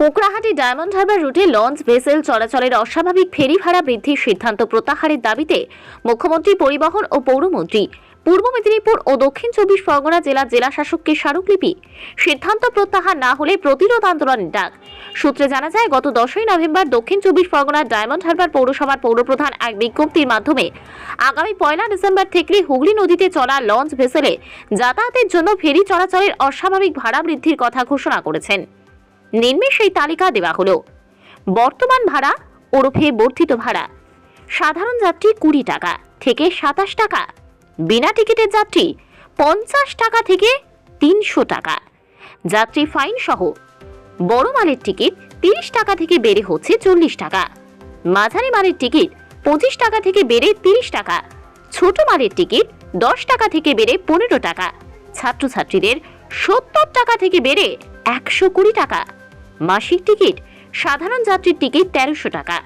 কোকড়াহাটি ডায়মন্ড হারবার রুটে launch, vessel চলাচলের অস্বাভাবিক ফেরি ভাড়া বৃদ্ধির সিদ্ধান্ত প্রত্যাহারের দাবিতে মুখ্যমন্ত্রী পরিবহন ও পৌরমন্ত্রী, পূর্ব মেদিনীপুর ও দক্ষিণ চব্বিশ পরগনা জেলা জেলা শাসককে স্মারকলিপি, সিদ্ধান্ত প্রত্যাহার না হলে প্রতিরোধ আন্দোলনের ডাক। সূত্রে জানা যায়, গত দশই নভেম্বর দক্ষিণ চব্বিশ পরগনার ডায়মন্ড হারবার পৌরসভার পৌরপ্রধান এক বিজ্ঞপ্তির মাধ্যমে আগামী পয়লা ডিসেম্বর থেকে হুগলি নদীতে চলা লঞ্চ, ভেসেলে যাতায়াতের জন্য ফেরি চলাচলের অস্বাভাবিক ভাড়া বৃদ্ধির কথা ঘোষণা করেছেন। নিম্নে সেই তালিকা দেওয়া হলো। বর্তমান ভাড়া ওরফে বর্ধিত ভাড়া। সাধারণ যাত্রী কুড়ি টাকা থেকে সাতাশ টাকা। বিনা টিকিটের যাত্রী পঞ্চাশ টাকা থেকে তিনশো টাকা। যাত্রী ফাইন সহ বড় মালের টিকিট তিরিশ টাকা থেকে বেড়ে হচ্ছে চল্লিশ টাকা। মাঝারি মালের টিকিট পঁচিশ টাকা থেকে বেড়ে তিরিশ টাকা। ছোট মালের টিকিট দশ টাকা থেকে বেড়ে পনেরো টাকা। ছাত্রছাত্রীদের সত্তর টাকা থেকে বেড়ে একশো কুড়ি টাকা। মাসিক টিকিট, সাধারণ যাত্রীর টিকিট তেরোশো টাকা।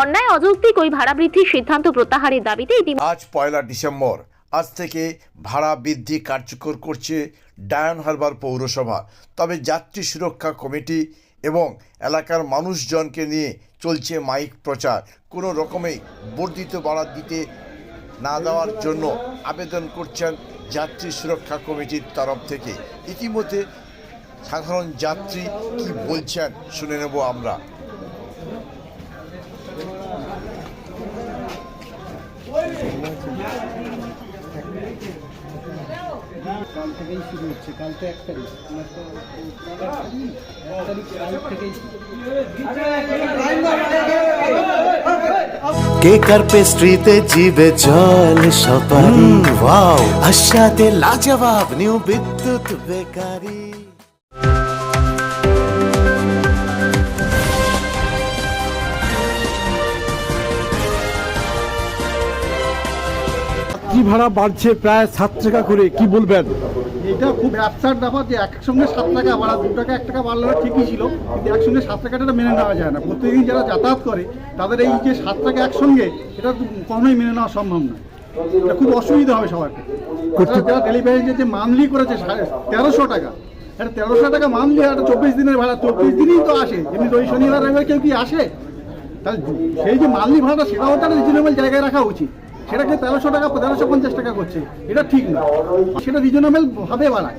অন্যায় অযৌক্তিক ওই ভাড়া বৃদ্ধির সিদ্ধান্ত প্রত্যাহারের দাবিতে আজ পয়লা ডিসেম্বর, আজ থেকে ভাড়া বৃদ্ধি কার্যকর করছে ডায়ন হারবার পৌরসভা। তবে যাত্রী সুরক্ষা কমিটি এবং এলাকার মানুষজনকে নিয়ে চলছে মাইক প্রচার। কোনো রকমেই বর্ধিত ভাড়া দিতে না দেওয়ার জন্য আবেদন করছেন যাত্রী সুরক্ষা কমিটির তরফ থেকে। ইতিমধ্যে সাধারণ যাত্রী কি বলছেন? শুনে নেব আমরা। কাল থেকেই শুরু হচ্ছে কাল তো এক তারিখ। এক তারিখ কাল থেকেই কেকার পেস্ট্রিতে জিবে জল সপারি ওয়াও আশাতে লাজবাব নিউ বিদ্যুৎ বেকারি। যাত্রী ভাড়া বাড়ছে প্রায় সাত টাকা করে কি বলবেন? এটা খুব ব্যবসার ব্যাপার যে একসঙ্গে সাত টাকা বাড়া দু টাকা এক টাকা বাড়লে ঠিকই ছিল কিন্তু একসঙ্গে সাত টাকাটা মেনে নেওয়া যায় না। প্রত্যেকদিন যারা যাতায়াত করে তাদের এই যে সাত টাকা একসঙ্গে এটা কখনোই মেনে নেওয়া সম্ভব না। এটা খুব অসুবিধা হবে সবাইকে। যারা ডেলিভারি যে মান্থলি করেছে সাড়ে তেরোশো টাকা এটা তেরোশো টাকা মান্থলি একটা চব্বিশ দিনের ভাড়া চব্বিশ দিনই তো আসে। এমনি রবি শনিবার রবিবার কেউ কি আসে? তাহলে সেই যে মান্থলি ভাড়াটা সেটাও তার রিজনেবল জায়গায় রাখা উচিত। সেটাকে তেরোশো টাকা, তেরোশো পঞ্চাশ টাকা করছে। এটা ঠিক না। সেটা রিজনেবল ভাবে বাড়ায়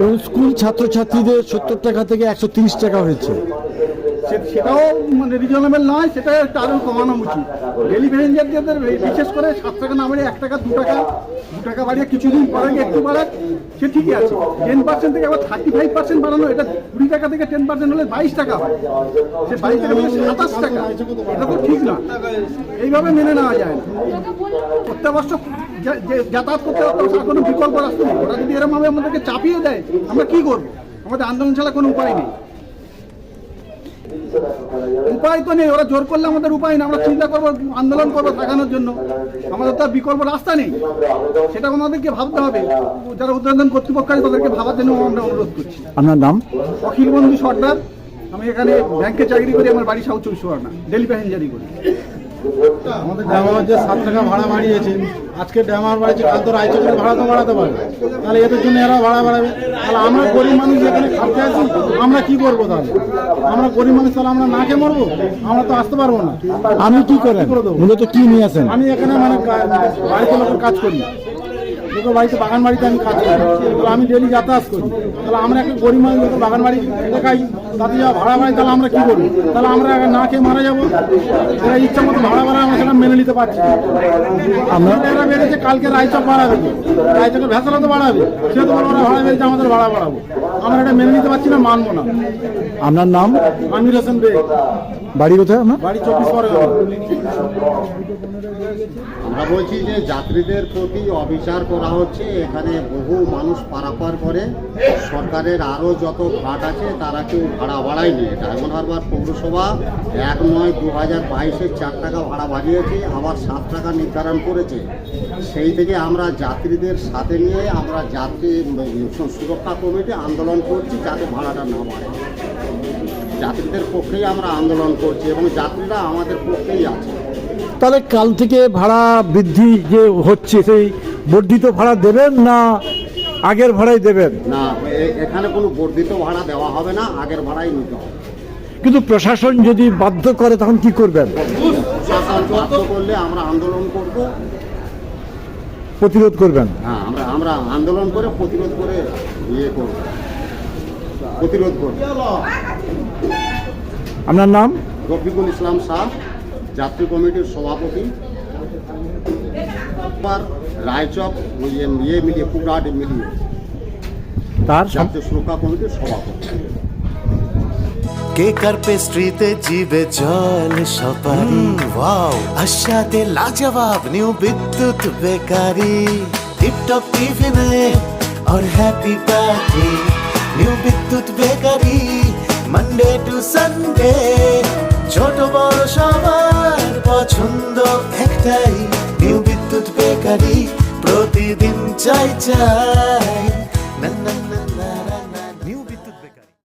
এবং স্কুল ছাত্রছাত্রীদের সত্তর টাকা থেকে একশো তিরিশ টাকা হয়েছে। সেটাও মানে রিজনেবল নয়, সেটা একটু আরও কমানো উচিত। ডেলি প্যাসেঞ্জারদের বিশেষ করে সাত টাকা না বাড়িয়ে এক টাকা, দু টাকা দু টাকা বাড়িয়ে কিছুদিন পরে একটু বাড়াক সে ঠিকই আছে। টেন পার্সেন্ট থেকে আবার থার্টি ফাইভ পার্সেন্ট বাড়ানো, এটা কুড়ি টাকা থেকে টেন পার্সেন্ট হলে বাইশ টাকা হয়। সে বাইশ টাকা থেকে সাতাশ টাকা। এটা তো ঠিক না। এইভাবে মেনে নেওয়া যায় না। যে- যাতায়াত করতে করতে কোনো বিকল্প রাস্তা নেই। ওরা যদি এরমভাবে আমাদেরকে চাপিয়ে দেয়, আমরা কি করব? আমাদের আন্দোলন ছাড়া কোনো উপায় নেই। উপায় তো নেই ওরা জোর করলে আমাদের উপায় না আমরা চিন্তা করব আন্দোলন করব থাকানোর জন্য। আমাদের তো আর বিকল্প রাস্তা নেই। সেটা আমাদেরকে ভাবতে হবে। যারা উদ্বোধন কর্তৃপক্ষ আছে তাদেরকে ভাবার জন্য আমরা অনুরোধ করছি। আপনার নাম? অখিল বন্ধু সর্দার। আমি এখানে ব্যাংকে চাকরি করি আমার বাড়ি সাউথ চব্বিশ না ডেলি প্যাসেঞ্জারি করি। আমাদের যে সাত টাকা ভাড়া বাড়িয়েছে আজকে ড্যামার বাড়িয়েছে কাল তো রায়চকের ভাড়া তো বাড়াতে পারবে। তাহলে এদের জন্য এরা ভাড়া বাড়াবে। তাহলে আমরা গরিব মানুষ এখানে খাটতে আছি আমরা কি করব তাহলে? আমরা গরিব মানুষ তাহলে আমরা না খেয়ে মরবো? আমরা তো আসতে পারব না। আমি কি করেন? করে মূলত কি নিয়ে আসেন? আমি এখানে মানে বাড়িতে লোকের কাজ করি। লোকের বাড়িতে বাগান বাড়িতে আমি কাজ করি। তাহলে আমি ডেলি যাতায়াত করি। তাহলে আমরা একটা গরিব মানুষ লোকের বাগান বাড়ি দেখাই তাতে যা ভাড়া বাড়ি তাহলে আমরা কি করি তাহলে আমরা না খেয়ে মারা যাব। এরা ইচ্ছা মতো ভাড়া ভাড়া আমরা সেটা মেনে নিতে পারছি। এরা বেড়েছে কালকে রায়চক বাড়াবে। রায়চকের ভেতরে তো বাড়াবে। সে তো বড় ভাড়া বেড়েছে আমাদের ভাড়া বাড়াবো। আমরা এটা মেনে নিতে পারছি না মানবো না। আপনার নাম? আমির হোসেন বেগ বাড়ি কোথায় আপনার? বাড়ি চব্বিশ পরগনা আমরা বলছি যে যাত্রীদের প্রতি অবিচার করা হচ্ছে, এখানে বহু মানুষ পারাপার করে। সরকারের আরও যত ঘাট আছে, তারা কেউ ভাড়া বাড়ায়নি। ডায়মন্ড হারবার পৌরসভা এক নয় দু হাজার বাইশের চার টাকা ভাড়া বাড়িয়েছে, আবার সাত টাকা নির্ধারণ করেছে। সেই থেকে আমরা যাত্রীদের সাথে নিয়ে আমরা যাত্রী সুরক্ষা কমিটি আন্দোলন করছি যাতে ভাড়াটা না বাড়ে। যাত্রীদের পক্ষেই আমরা আন্দোলন করছি এবং যাত্রীরা আমাদের পক্ষেই আছে। তাহলে কাল থেকে ভাড়া বৃদ্ধি যে হচ্ছে, সেই বর্ধিত ভাড়া দেবেন না আগের ভাড়াই দেবেন? না এখানে কোনো বর্ধিত ভাড়া দেওয়া হবে না আগের ভাড়াই নিতে হবে। কিন্তু প্রশাসন যদি বাধ্য করে তখন কি করবেন? প্রশাসন বাধ্য করলে আমরা আন্দোলন করব। প্রতিরোধ করবেন? হ্যাঁ আমরা আমরা আন্দোলন করে প্রতিরোধ করে ইয়ে করব। প্রতিরোধ করব। আপনার নাম? রফিকুল ইসলাম শাহ যাত্রী কমিটির সভাপতি। রায়চক ওই ইয়ে- ইয়ে মিলিয়ে পুরাট মিলিয়ে তার সম- জাতীয় সুরক্ষা কমিটির সভাপতি কেকার পেস্ট্রিতে জিবে জল সপারি ওয়াও আশাতে লাজবাব নিউ বিদ্যুৎ বেকারি টিপটপ টিফিনে और happy party new Bidyut bakery Monday to Sunday ছোট বড় সবার পছন্দ একটাই নিউ বিদ্যুৎ বেকারি প্রতিদিন চাই চাই